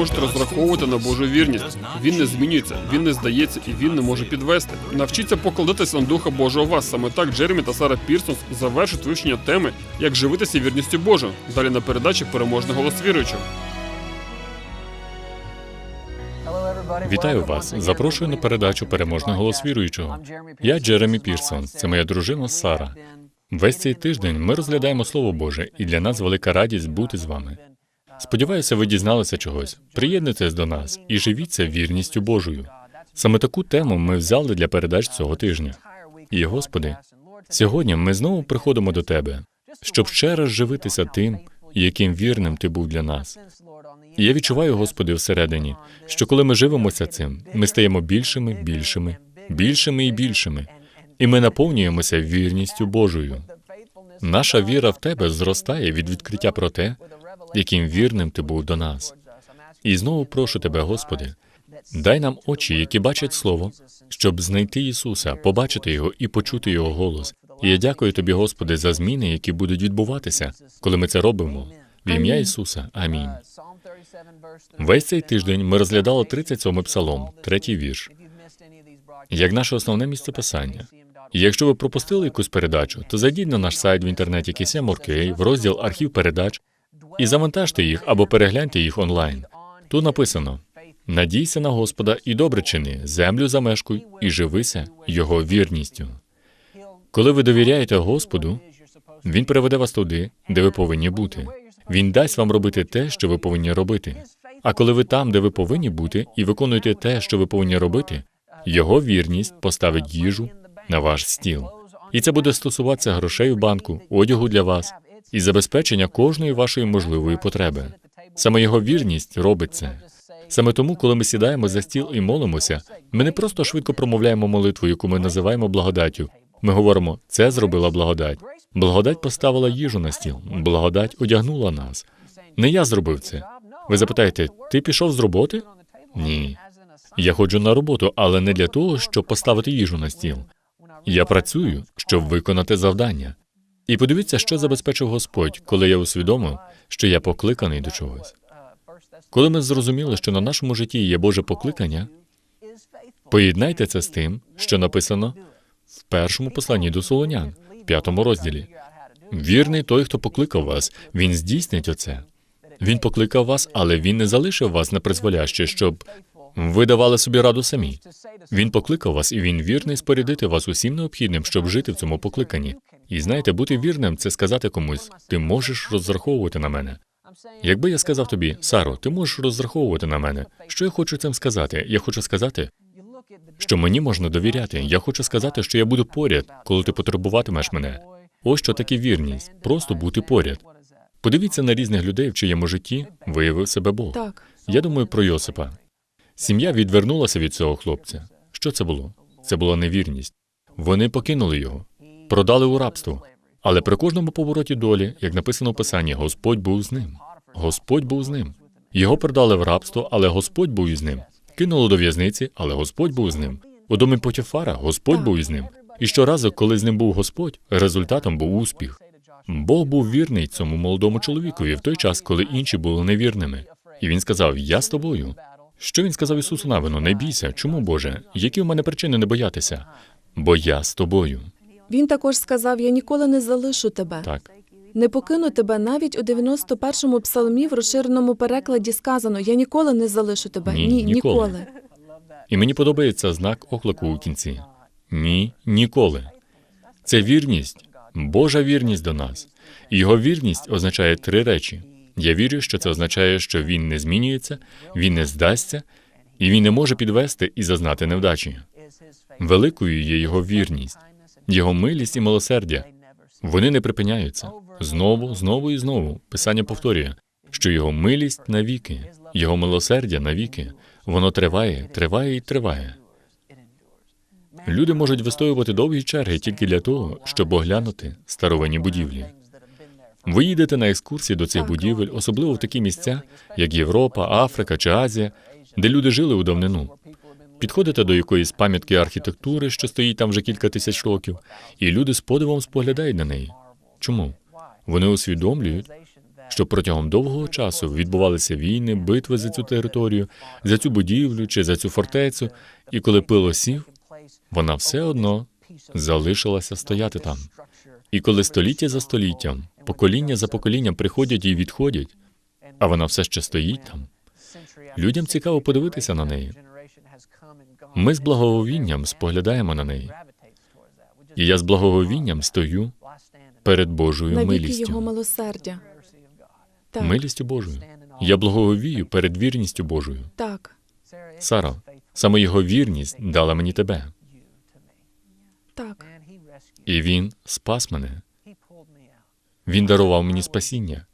можете розраховувати на Божу вірність. Він не змінюється, він не здається і він не може підвести. Навчіться покладатися на духа Божого вас. Саме так Джеремі та Сара Пірсон завершать вивчення теми, як живитися вірністю Божою. Далі на передачі переможний голос віруючого. Вітаю вас. Запрошую на передачу Переможний голос віруючого. Я Джеремі Пірсон. Це моя дружина Сара. Весь цей тиждень ми розглядаємо Слово Боже, і для нас велика радість бути з вами. Сподіваюся, ви дізналися чогось. Приєднуйтесь до нас і живіться вірністю Божою. Саме таку тему ми взяли для передач цього тижня. І, Господи, сьогодні ми знову приходимо до Тебе, щоб ще раз живитися тим, яким вірним Ти був для нас. І я відчуваю, Господи, всередині, що коли ми живемося цим, ми стаємо більшими, більшими, більшими і більшими, і ми наповнюємося вірністю Божою. Наша віра в Тебе зростає від відкриття про те, яким вірним Ти був до нас. І знову прошу Тебе, Господи, дай нам очі, які бачать Слово, щоб знайти Ісуса, побачити Його і почути Його голос. І я дякую Тобі, Господи, за зміни, які будуть відбуватися, коли ми це робимо. В ім'я Ісуса. Амінь. Весь цей тиждень ми розглядали 37-й псалом, третій вірш, як наше основне місце писання. І якщо ви пропустили якусь передачу, то зайдіть на наш сайт в інтернеті KSM.org, в розділ архів передач і завантажте їх або перегляньте їх онлайн. Тут написано: надійся на Господа і добре чини, землю замешкуй і живися його вірністю. Коли ви довіряєте Господу, Він приведе вас туди, де ви повинні бути. Він дасть вам робити те, що ви повинні робити. А коли ви там, де ви повинні бути, і виконуєте те, що ви повинні робити, його вірність поставить їжу на ваш стіл. І це буде стосуватися грошей в банку, одягу для вас і забезпечення кожної вашої можливої потреби. Саме його вірність робить це. Саме тому, коли ми сідаємо за стіл і молимося, ми не просто швидко промовляємо молитву, яку ми називаємо благодаттю. Ми говоримо, це зробила благодать. Благодать поставила їжу на стіл, благодать одягнула нас. Не я зробив це. Ви запитаєте, ти пішов з роботи? Ні. Я ходжу на роботу, але не для того, щоб поставити їжу на стіл. Я працюю, щоб виконати завдання. І подивіться, що забезпечив Господь, коли я усвідомив, що я покликаний до чогось. Коли ми зрозуміли, що на нашому житті є Боже покликання, поєднайте це з тим, що написано в першому посланні до Солонян, в п'ятому розділі. Вірний той, хто покликав вас, він здійснить оце. Він покликав вас, але він не залишив вас на призволяще, щоб ви давали собі раду самі. Він покликав вас, і він вірний спорядити вас усім необхідним, щоб жити в цьому покликанні. І знаєте, бути вірним це сказати комусь: ти можеш розраховувати на мене. Якби я сказав тобі, Саро, ти можеш розраховувати на мене. Що я хочу цим сказати? Я хочу сказати, що мені можна довіряти. Я хочу сказати, що я буду поряд, коли ти потребуватимеш мене. Ось що таке вірність просто бути поряд. Подивіться на різних людей, в чиєму житті виявив себе Бог. Так. Я думаю про Йосипа. Сім'я відвернулася від цього хлопця. Що це було? Це була невірність. Вони покинули його, продали у рабство. Але при кожному повороті долі, як написано в Писанні, Господь був з ним. Господь був з ним. Його продали в рабство, але Господь був із ним. Кинули до в'язниці, але Господь був з ним. У домі Потіфара Господь був із ним. І щоразу, коли з ним був Господь, результатом був успіх. Бог був вірний цьому молодому чоловікові в той час, коли інші були невірними. І він сказав: Я з тобою. Що він сказав Ісусу Навину? Не бійся. Чому, Боже? Які в мене причини не боятися? Бо я з тобою. Він також сказав: Я ніколи не залишу тебе, Так. не покину тебе. Навіть у 91-му псалмі в розширеному перекладі сказано: Я ніколи не залишу тебе. Ні, Ні, ніколи. ніколи. І мені подобається знак оклику у кінці. Ні, ніколи. Це вірність, Божа вірність до нас. Його вірність означає три речі. Я вірю, що це означає, що він не змінюється, він не здасться, і він не може підвести і зазнати невдачі. Великою є його вірність, його милість і милосердя. Вони не припиняються. Знову, знову і знову. Писання повторює, що його милість навіки, його милосердя навіки. Воно триває, триває і триває. Люди можуть вистоювати довгі черги тільки для того, щоб оглянути старовинні будівлі. Ви їдете на екскурсії до цих будівель, особливо в такі місця, як Європа, Африка чи Азія, де люди жили у давнину. Підходите до якоїсь пам'ятки архітектури, що стоїть там вже кілька тисяч років, і люди з подивом споглядають на неї. Чому? Вони усвідомлюють, що протягом довгого часу відбувалися війни, битви за цю територію, за цю будівлю чи за цю фортецю, і коли пил сів, вона все одно залишилася стояти там. І коли століття за століттям, покоління за поколінням приходять і відходять, а вона все ще стоїть там. Людям цікаво подивитися на неї. Ми з благоговінням споглядаємо на неї. І я з благоговінням стою перед Божою Навіки його милістю. милосердя. Так, Милістю Божою. Я благоговію перед вірністю Божою. так, Сара, саме його вірність дала мені тебе, так. і він спас мене. Він дарував мені спасіння.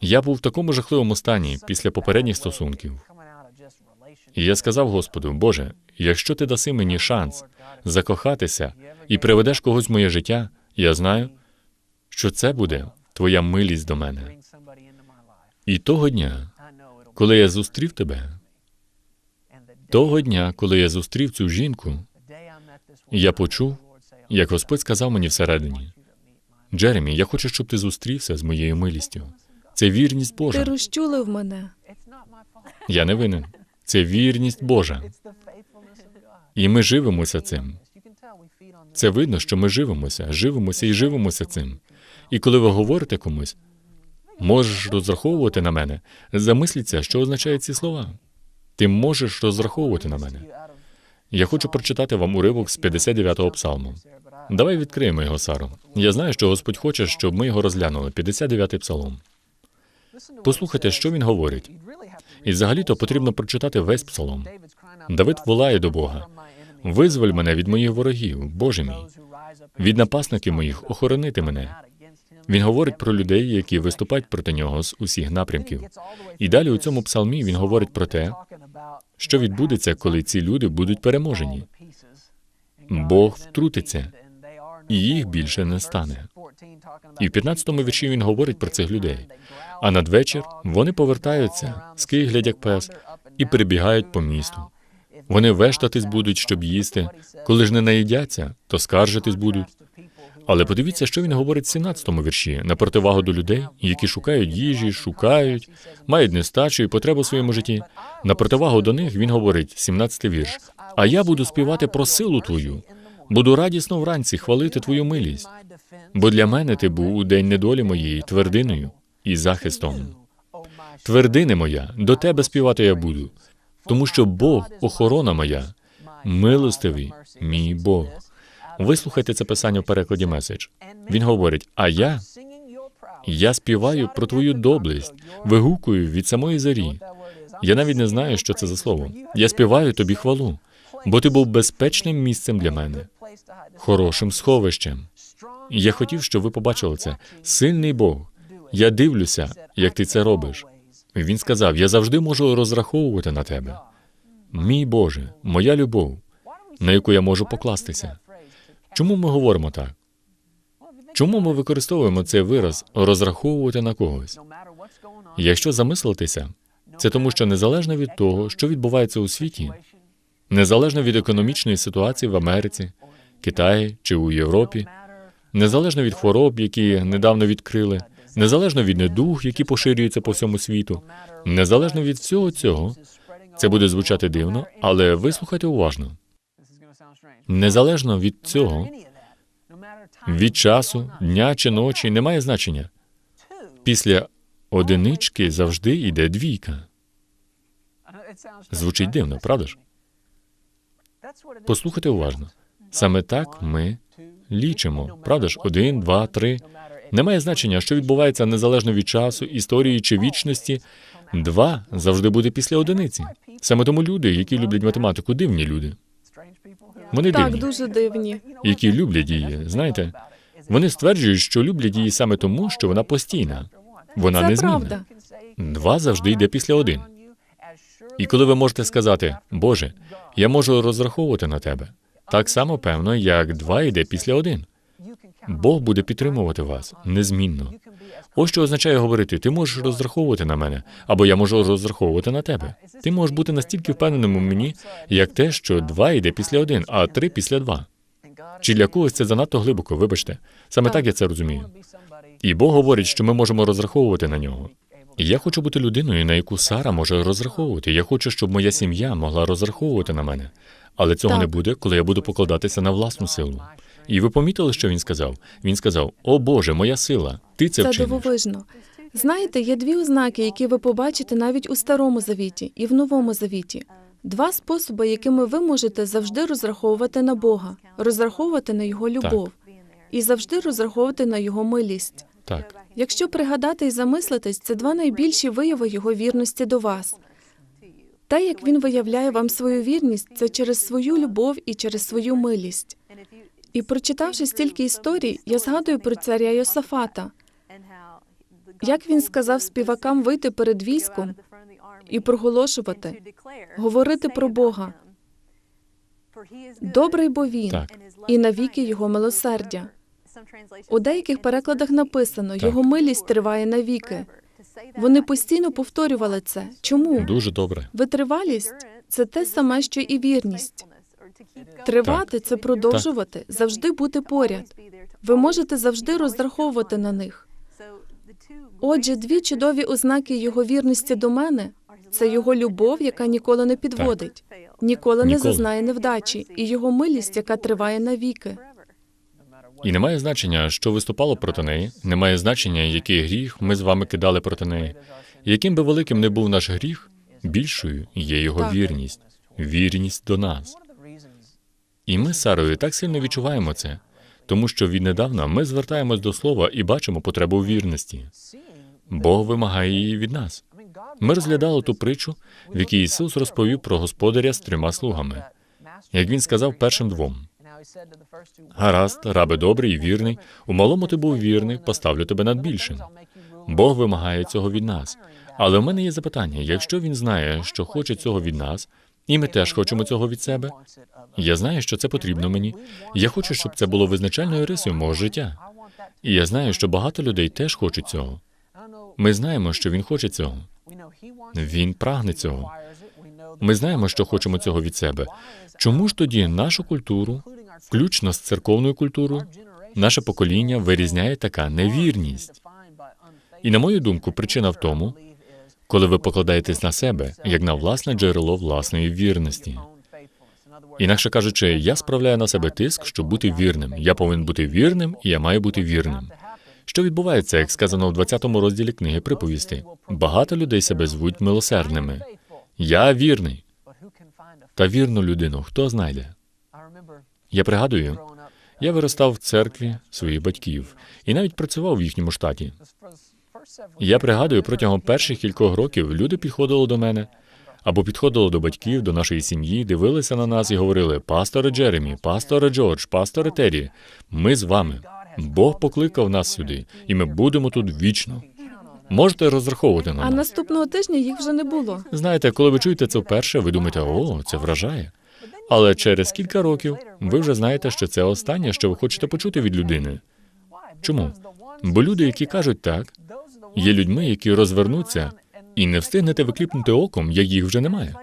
Я був в такому жахливому стані після попередніх стосунків. І я сказав Господу, Боже, якщо ти даси мені шанс закохатися і приведеш когось в моє життя, я знаю, що це буде твоя милість до мене. І того дня, коли я зустрів тебе, того дня, коли я зустрів цю жінку, я почув, як Господь сказав мені всередині: Джеремі, я хочу, щоб ти зустрівся з моєю милістю. Це вірність Ти Божа. розчулив мене. Я не винен. Це вірність Божа. І ми живемося цим. Це видно, що ми живемося, живемося і живемося цим. І коли ви говорите комусь, можеш розраховувати на мене, замисліться, що означають ці слова. Ти можеш розраховувати на мене. Я хочу прочитати вам уривок з 59-го псалму. Давай відкриємо його, Саро. Я знаю, що Господь хоче, щоб ми його розглянули. 59-й псалом. Послухайте, що він говорить. І взагалі-то потрібно прочитати весь псалом. Давид волає до Бога. Визволь мене від моїх ворогів, Боже мій. Від напасників моїх охоронити мене. Він говорить про людей, які виступають проти нього з усіх напрямків. І далі у цьому псалмі він говорить про те, що відбудеться, коли ці люди будуть переможені. Бог втрутиться, і їх більше не стане. І в 15-му вірші він говорить про цих людей. А надвечір вони повертаються, скиглять як пес, і перебігають по місту. Вони вештатись будуть, щоб їсти. Коли ж не наїдяться, то скаржитись будуть. Але подивіться, що він говорить в 17-му вірші на противагу до людей, які шукають їжі, шукають, мають нестачу і потребу в своєму житті. На противагу до них він говорить, 17-й вірш. А я буду співати про силу твою, буду радісно вранці хвалити твою милість. Бо для мене ти був у день недолі моєї твердиною і захистом. Твердине моя, до тебе співати я буду, тому що Бог охорона моя, милостивий мій Бог. Вислухайте це писання в перекладі меседж. Він говорить: А я, я співаю про твою доблесть, вигукую від самої зорі. Я навіть не знаю, що це за слово. Я співаю тобі хвалу, бо ти був безпечним місцем для мене, хорошим сховищем. Я хотів, щоб ви побачили це. Сильний Бог. Я дивлюся, як ти це робиш. Він сказав: Я завжди можу розраховувати на тебе. Мій Боже, моя любов, на яку я можу покластися. Чому ми говоримо так? Чому ми використовуємо цей вираз розраховувати на когось? Якщо замислитися, це тому, що незалежно від того, що відбувається у світі, незалежно від економічної ситуації в Америці, Китаї чи у Європі, незалежно від хвороб, які недавно відкрили, незалежно від недуг, які поширюються по всьому світу, незалежно від всього цього, це буде звучати дивно, але вислухайте уважно. Незалежно від цього, від часу, дня чи ночі немає значення. Після одинички завжди йде двійка. Звучить дивно, правда ж? Послухайте уважно. Саме так ми лічимо. Правда ж? Один, два, три. Немає значення, що відбувається незалежно від часу, історії чи вічності. Два завжди буде після одиниці. Саме тому люди, які люблять математику, дивні люди. Вони Так, дивні, дуже дивні. які люблять її. Знаєте, вони стверджують, що люблять її саме тому, що вона постійна. Вона Це незмінна. правда. Два завжди йде після один. І коли ви можете сказати, Боже, я можу розраховувати на тебе, так само певно, як два йде після один. Бог буде підтримувати вас незмінно. Ось що означає говорити: ти можеш розраховувати на мене, або я можу розраховувати на тебе. Ти можеш бути настільки впевненим у мені, як те, що два йде після один, а три після два. Чи для когось це занадто глибоко, вибачте. Саме так я це розумію. І Бог говорить, що ми можемо розраховувати на нього. Я хочу бути людиною, на яку Сара може розраховувати. Я хочу, щоб моя сім'я могла розраховувати на мене. Але цього Так. не буде, коли я буду покладатися на власну силу. І ви помітили, що він сказав? Він сказав: О Боже, моя сила, ти це Це вчиниш. дивовижно. Знаєте, є дві ознаки, які ви побачите навіть у старому завіті і в новому завіті. Два способи, якими ви можете завжди розраховувати на Бога, розраховувати на його любов і завжди розраховувати на його милість. Так, Якщо пригадати і замислитись, це два найбільші вияви його вірності до вас. Те, як він виявляє вам свою вірність, це через свою любов і через свою милість. І прочитавши стільки історій, я згадую про царя Йосафата, як він сказав співакам вийти перед військом і проголошувати, говорити про Бога. Добрий бо він, Так. і навіки його милосердя. У деяких перекладах написано Його милість триває навіки. Вони постійно повторювали це. Чому? дуже добре. Витривалість це те саме, що і вірність. Тривати це продовжувати, завжди бути поряд. Ви можете завжди розраховувати на них. Отже, дві чудові ознаки його вірності до мене це його любов, яка ніколи не підводить, ніколи не зазнає невдачі, і його милість, яка триває навіки. І немає значення, що виступало проти неї, немає значення, який гріх ми з вами кидали проти неї. Яким би великим не був наш гріх, більшою є його вірність, вірність до нас. І ми з Сарою так сильно відчуваємо це, тому що віднедавна ми звертаємось до слова і бачимо потребу вірності. Бог вимагає її від нас. Ми розглядали ту притчу, в якій Ісус розповів про господаря з трьома слугами. Як він сказав першим двом: Гаразд, рабе добрий і вірний. У малому ти був вірний, поставлю тебе над більшим. Бог вимагає цього від нас. Але в мене є запитання: якщо він знає, що хоче цього від нас, і ми теж хочемо цього від себе. Я знаю, що це потрібно мені. Я хочу, щоб це було визначальною рисою мого життя. І я знаю, що багато людей теж хочуть цього. Ми знаємо, що він хоче цього. Він прагне цього. Ми знаємо, що хочемо цього від себе. Чому ж тоді нашу культуру, включно з церковною культурою, наше покоління вирізняє така невірність? І на мою думку, причина в тому, коли ви покладаєтесь на себе, як на власне джерело власної вірності. Інакше кажучи, я справляю на себе тиск, щоб бути вірним. Я повинен бути вірним, і я маю бути вірним. Що відбувається, як сказано в 20 розділі книги приповісти? Багато людей себе звуть милосердними. Я вірний. Та вірну людину хто знайде? Я пригадую, я виростав в церкві своїх батьків і навіть працював в їхньому штаті. Я пригадую, протягом перших кількох років люди підходили до мене або підходили до батьків, до нашої сім'ї, дивилися на нас і говорили: Пасторе Джеремі, пасторе Джордж, пасторе Террі, ми з вами. Бог покликав нас сюди, і ми будемо тут вічно. Можете розраховувати на А наступного тижня їх вже не було. Знаєте, коли ви чуєте це вперше, ви думаєте, о, це вражає. Але через кілька років ви вже знаєте, що це останнє, що ви хочете почути від людини. Чому? Бо люди, які кажуть так, є людьми, які розвернуться, і не встигнете викліпнути оком, як їх вже немає.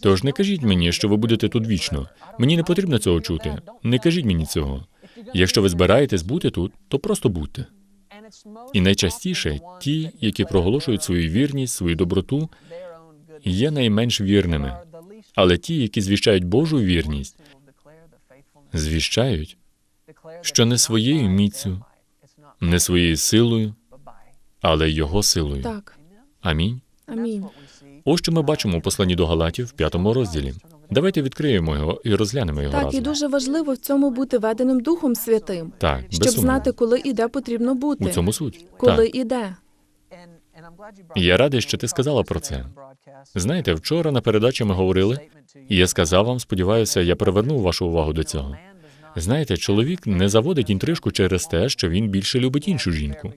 Тож не кажіть мені, що ви будете тут вічно. Мені не потрібно цього чути. Не кажіть мені цього. Якщо ви збираєтесь бути тут, то просто будьте. І найчастіше ті, які проголошують свою вірність, свою доброту, є найменш вірними. Але ті, які звіщають Божу вірність, звіщають, що не своєю міцю, не своєю силою, але його силою. Так, Амінь. амінь. Ось що ми бачимо у посланні до Галатів в п'ятому розділі. Давайте відкриємо його і розглянемо його Так, і дуже важливо в цьому бути веденим Духом Святим, Так, щоб знати, коли і де потрібно бути, у цьому суть. коли Так. і де. Я радий, що ти сказала про це. Знаєте, вчора на передачі ми говорили, і я сказав вам, сподіваюся, я привернув вашу увагу до цього. Знаєте, чоловік не заводить інтрижку через те, що він більше любить іншу жінку.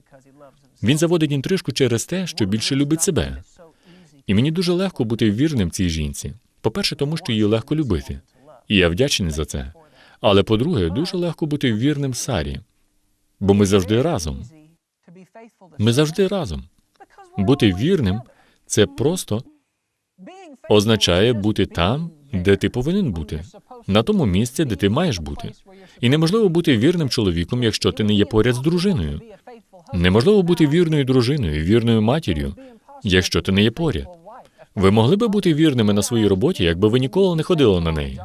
Він заводить інтрижку через те, що більше любить себе. І мені дуже легко бути вірним цій жінці. По-перше, тому що її легко любити. І я вдячний за це. Але по-друге, дуже легко бути вірним Сарі, бо ми завжди разом. Ми завжди разом. Бути вірним це просто означає бути там, де ти повинен бути, на тому місці, де ти маєш бути. І неможливо бути вірним чоловіком, якщо ти не є поряд з дружиною. Неможливо бути вірною дружиною, вірною матір'ю, якщо ти не є поряд. Ви могли би бути вірними на своїй роботі, якби ви ніколи не ходили на неї.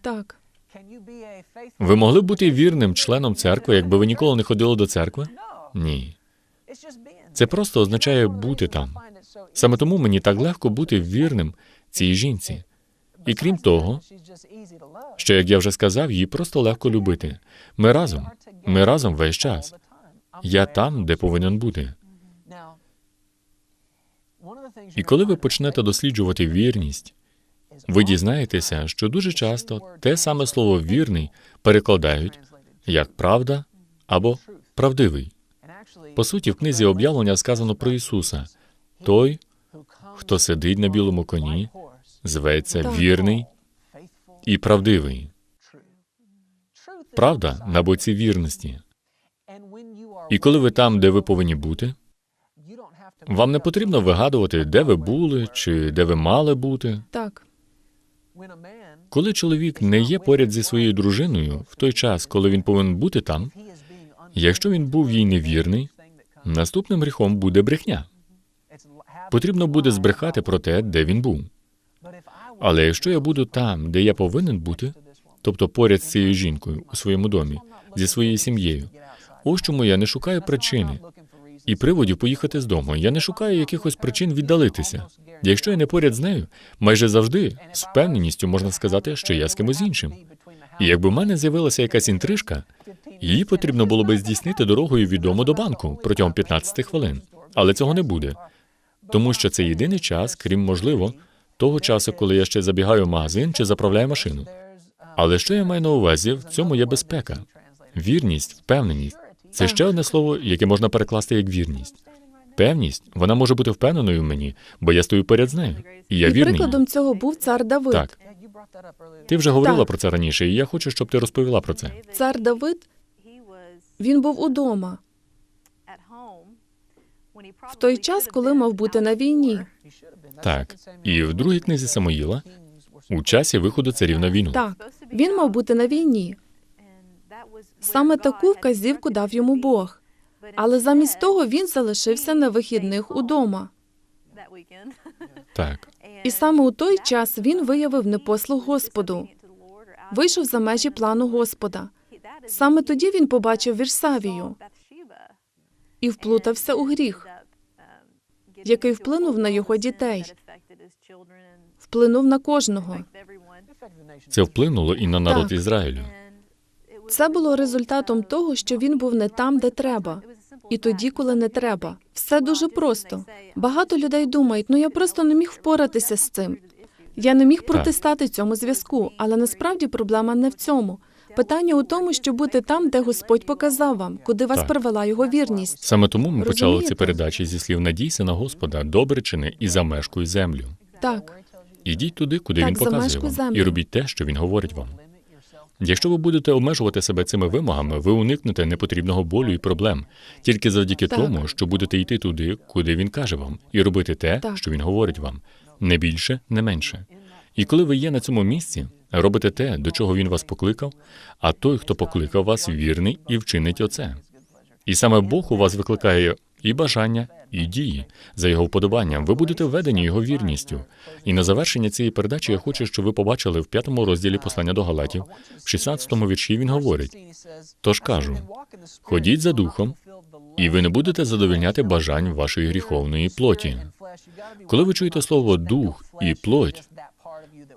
Так, Ви могли б бути вірним членом церкви, якби ви ніколи не ходили до церкви? Ні. Це просто означає бути там. Саме тому мені так легко бути вірним цій жінці. І крім того, що, як я вже сказав, її просто легко любити. Ми разом. Ми разом весь час. Я там, де повинен бути. І коли ви почнете досліджувати вірність, ви дізнаєтеся, що дуже часто те саме слово вірний перекладають як правда або правдивий. По суті, в книзі об'явлення сказано про Ісуса. Той, хто сидить на білому коні, зветься вірний і правдивий. Правда на боці вірності. І коли ви там, де ви повинні бути, вам не потрібно вигадувати, де ви були чи де ви мали бути. так, Коли чоловік не є поряд зі своєю дружиною в той час, коли він повинен бути там, якщо він був їй невірний, наступним гріхом буде брехня. Потрібно буде збрехати про те, де він був. Але якщо я буду там, де я повинен бути, тобто поряд з цією жінкою у своєму домі, зі своєю сім'єю, ось чому я не шукаю причини і приводів поїхати з дому. Я не шукаю якихось причин віддалитися. Якщо я не поряд з нею, майже завжди з впевненістю можна сказати, що я з кимось іншим. І якби в мене з'явилася якась інтрижка, її потрібно було би здійснити дорогою від дому до банку протягом 15 хвилин. Але цього не буде, тому що це єдиний час, крім можливо, того часу, коли я ще забігаю в магазин чи заправляю машину. Але що я маю на увазі, в цьому є безпека. Вірність, впевненість це ще одне слово, яке можна перекласти як вірність. Певність, вона може бути впевненою в мені, бо я стою поряд з нею. І я і вірний. прикладом цього був цар Давид. Так. Ти вже говорила Так. про це раніше, і я хочу, щоб ти розповіла про це. Цар Давид, він був удома в той час, коли мав бути на війні. Так. І в другій книзі Самоїла у часі виходу царів на війну. Так, він мав бути на війні. Саме таку вказівку дав йому Бог. Але замість того він залишився на вихідних удома. Так. І саме у той час він виявив непослух Господу, вийшов за межі плану Господа. Саме тоді він побачив Вірсавію і вплутався у гріх, який вплинув на його дітей, вплинув на кожного. Це вплинуло і на народ Так. Ізраїлю. Це було результатом того, що він був не там, де треба, і тоді, коли не треба. Все дуже просто. Багато людей думають, ну я просто не міг впоратися з цим. Я не міг протистати цьому зв'язку, але насправді проблема не в цьому. Питання у тому, що бути там, де Господь показав вам, куди вас Так. привела його вірність. Саме тому ми почали ці передачі зі слів надійся на Господа, добре чини і замешкуй землю. Так, Ідіть туди, куди Так, він показує вам, землю. і робіть те, що він говорить вам. Якщо ви будете обмежувати себе цими вимогами, ви уникнете непотрібного болю і проблем тільки завдяки Так. тому, що будете йти туди, куди він каже вам, і робити те, Так. що він говорить вам, не більше, не менше. І коли ви є на цьому місці, робите те, до чого він вас покликав, а той, хто покликав вас, вірний і вчинить оце. І саме Бог у вас викликає і бажання, і дії за його вподобанням. Ви будете введені його вірністю. І на завершення цієї передачі я хочу, щоб ви побачили в п'ятому розділі послання до Галатів, в 16-му вірші він говорить: Тож кажу, ходіть за духом, і ви не будете задовольняти бажань вашої гріховної плоті. Коли ви чуєте слово дух і плоть,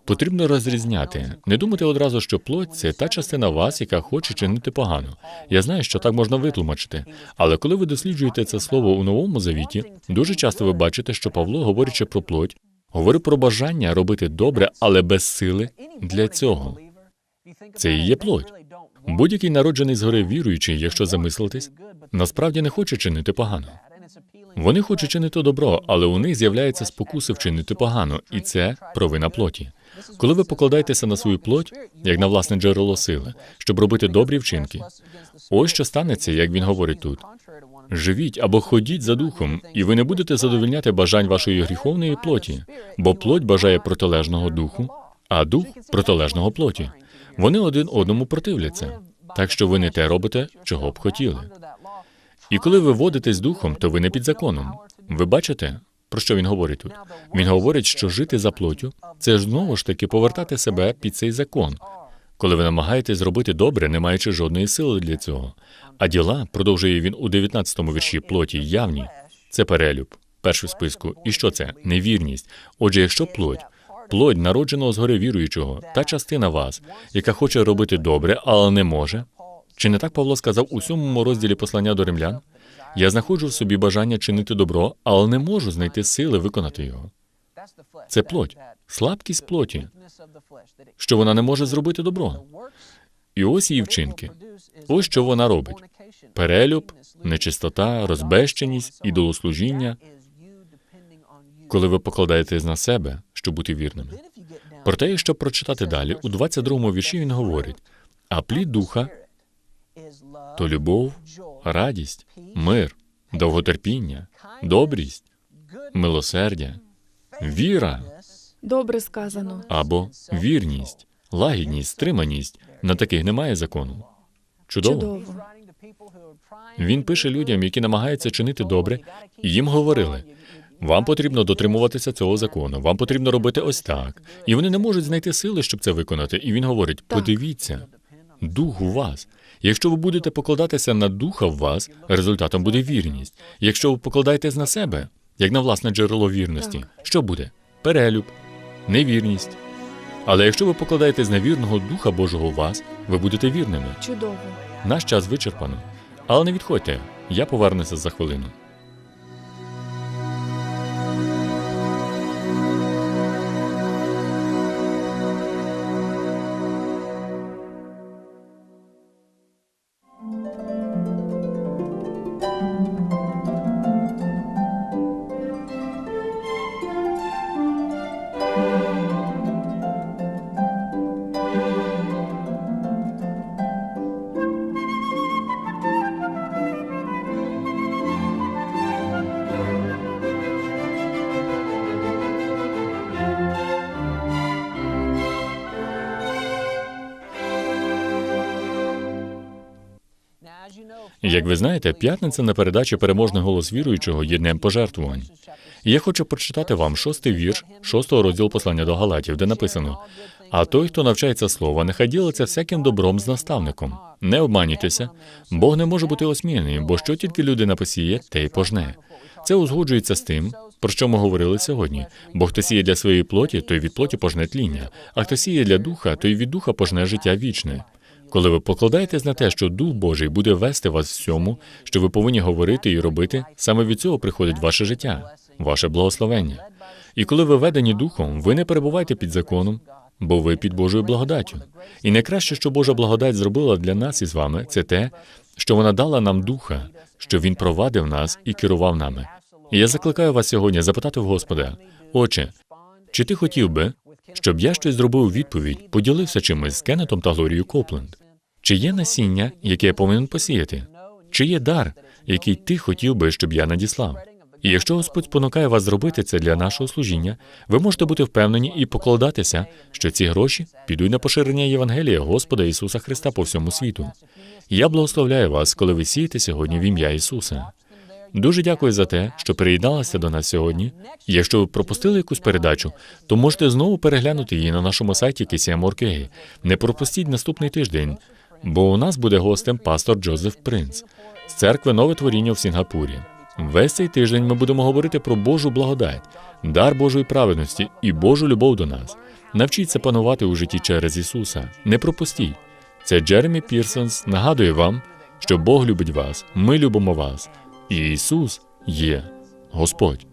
Потрібно розрізняти. Не думати одразу, що плоть це та частина вас, яка хоче чинити погано. Я знаю, що так можна витлумачити. Але коли ви досліджуєте це слово у новому завіті, дуже часто ви бачите, що Павло, говорячи про плоть, говорить про бажання робити добре, але без сили для цього. Це і є плоть. Будь-який народжений згори віруючий, якщо замислитись, насправді не хоче чинити погано. Вони хочуть чинити добро, але у них з'являється спокуси вчинити погано, і це провина плоті. Коли ви покладаєтеся на свою плоть, як на власне джерело сили, щоб робити добрі вчинки, ось що станеться, як він говорить тут. Живіть або ходіть за духом, і ви не будете задовольняти бажань вашої гріховної плоті, бо плоть бажає протилежного духу, а дух протилежного плоті. Вони один одному противляться, так що ви не те робите, чого б хотіли. І коли ви водитесь духом, то ви не під законом. Ви бачите, про що він говорить тут? Він говорить, що жити за плоттю це ж знову ж таки повертати себе під цей закон. Коли ви намагаєтесь зробити добре, не маючи жодної сили для цього. А діла, продовжує він у 19-му вірші плоті, явні, це перелюб, перший в списку. І що це? Невірність. Отже, якщо плоть, плоть народженого згори віруючого, та частина вас, яка хоче робити добре, але не може. Чи не так Павло сказав у сьомому розділі послання до римлян? Я знаходжу в собі бажання чинити добро, але не можу знайти сили виконати його. Це плоть, слабкість плоті, що вона не може зробити добро. І ось її вчинки. Ось що вона робить: перелюб, нечистота, розбещеність, ідолослужіння, коли ви покладаєтесь на себе, щоб бути вірними. Проте, якщо прочитати далі, у 22-му вірші він говорить: а плід духа то любов, радість, мир, довготерпіння, добрість, милосердя, віра Добре сказано. або вірність, лагідність, стриманість. На таких немає закону. Чудово. Чудово. Він пише людям, які намагаються чинити добре, і їм говорили: вам потрібно дотримуватися цього закону, вам потрібно робити ось так. І вони не можуть знайти сили, щоб це виконати. І він говорить: подивіться, дух у вас. Якщо ви будете покладатися на духа в вас, результатом буде вірність. Якщо ви покладаєтесь на себе, як на власне джерело вірності, Так. що буде? Перелюб, невірність. Але якщо ви покладаєтесь на вірного Духа Божого у вас, ви будете вірними. Чудово. Наш час вичерпано. Але не відходьте, я повернуся за хвилину. Як ви знаєте, п'ятниця на передачі переможний голос віруючого є днем пожертвувань. І я хочу прочитати вам шостий вірш шостого розділу послання до Галатів, де написано: А той, хто навчається слова, нехай ділиться всяким добром з наставником. Не обманюйтеся, Бог не може бути осміяний, бо що тільки людина посіє, те й пожне. Це узгоджується з тим, про що ми говорили сьогодні. Бо хто сіє для своєї плоті, той від плоті пожне тління, а хто сіє для духа, той від духа пожне життя вічне. Коли ви покладаєтесь на те, що Дух Божий буде вести вас всьому, що ви повинні говорити і робити, саме від цього приходить ваше життя, ваше благословення. І коли ви ведені духом, ви не перебуваєте під законом, бо ви під Божою благодаттю. І найкраще, що Божа благодать зробила для нас із вами, це те, що вона дала нам духа, що він провадив нас і керував нами. І я закликаю вас сьогодні запитати в Господа, Отче, чи ти хотів би, щоб я щось зробив у відповідь, поділився чимось з Кеннетом та Глорією Копленд? Чи є насіння, яке я повинен посіяти? Чи є дар, який ти хотів би, щоб я надіслав? І якщо Господь спонукає вас зробити це для нашого служіння, ви можете бути впевнені і покладатися, що ці гроші підуть на поширення Євангелія Господа Ісуса Христа по всьому світу. Я благословляю вас, коли ви сієте сьогодні в ім'я Ісуса. Дуже дякую за те, що приєдналися до нас сьогодні. Якщо ви пропустили якусь передачу, то можете знову переглянути її на нашому сайті KCM.org. Не пропустіть наступний тиждень, бо у нас буде гостем пастор Джозеф Принц з церкви Нове творіння в Сінгапурі. Весь цей тиждень ми будемо говорити про Божу благодать, дар Божої праведності і Божу любов до нас. Навчіться панувати у житті через Ісуса. Не пропустіть. Це Джеремі Пірсонс нагадує вам, що Бог любить вас, ми любимо вас, і Ісус є Господь.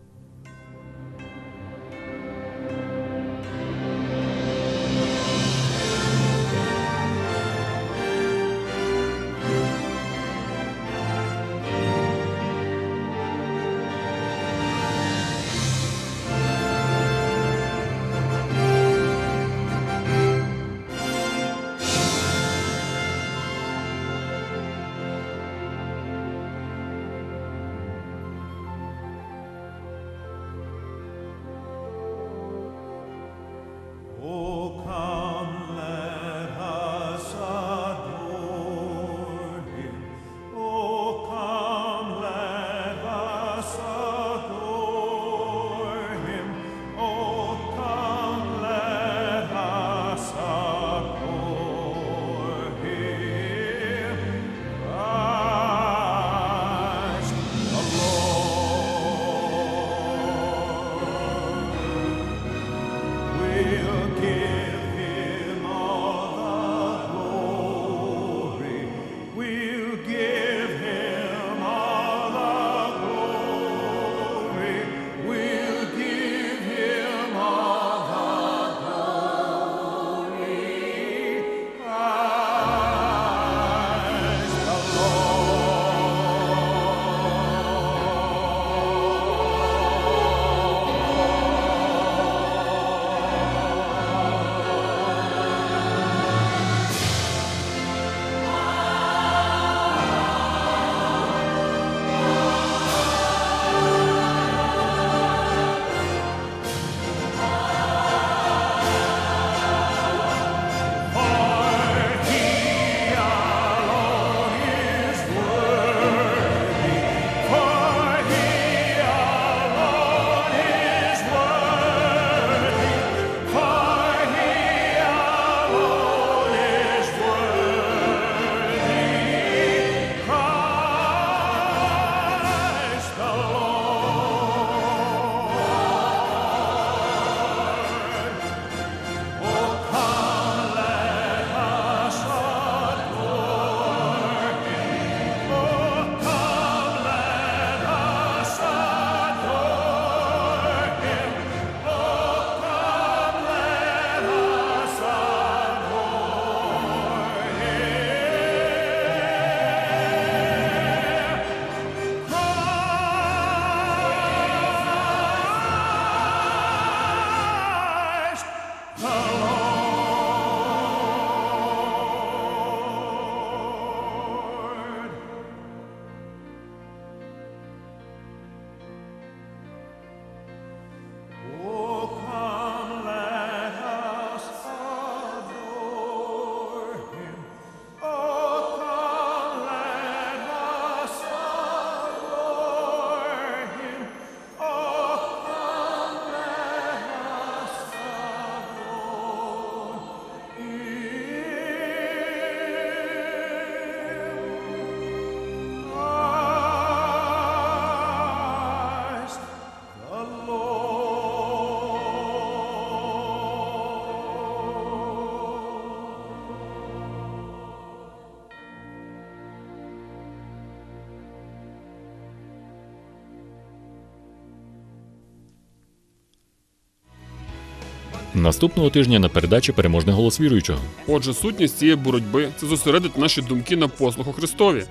Наступного тижня на передачі переможний голос віруючого. Отже, сутність цієї боротьби це зосередити наші думки на послуху Христові.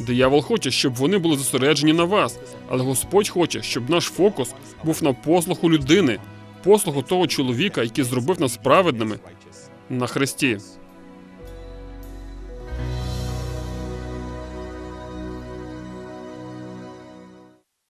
Диявол хоче, щоб вони були зосереджені на вас, але Господь хоче, щоб наш фокус був на послуху людини, послуху того чоловіка, який зробив нас праведними на Христі.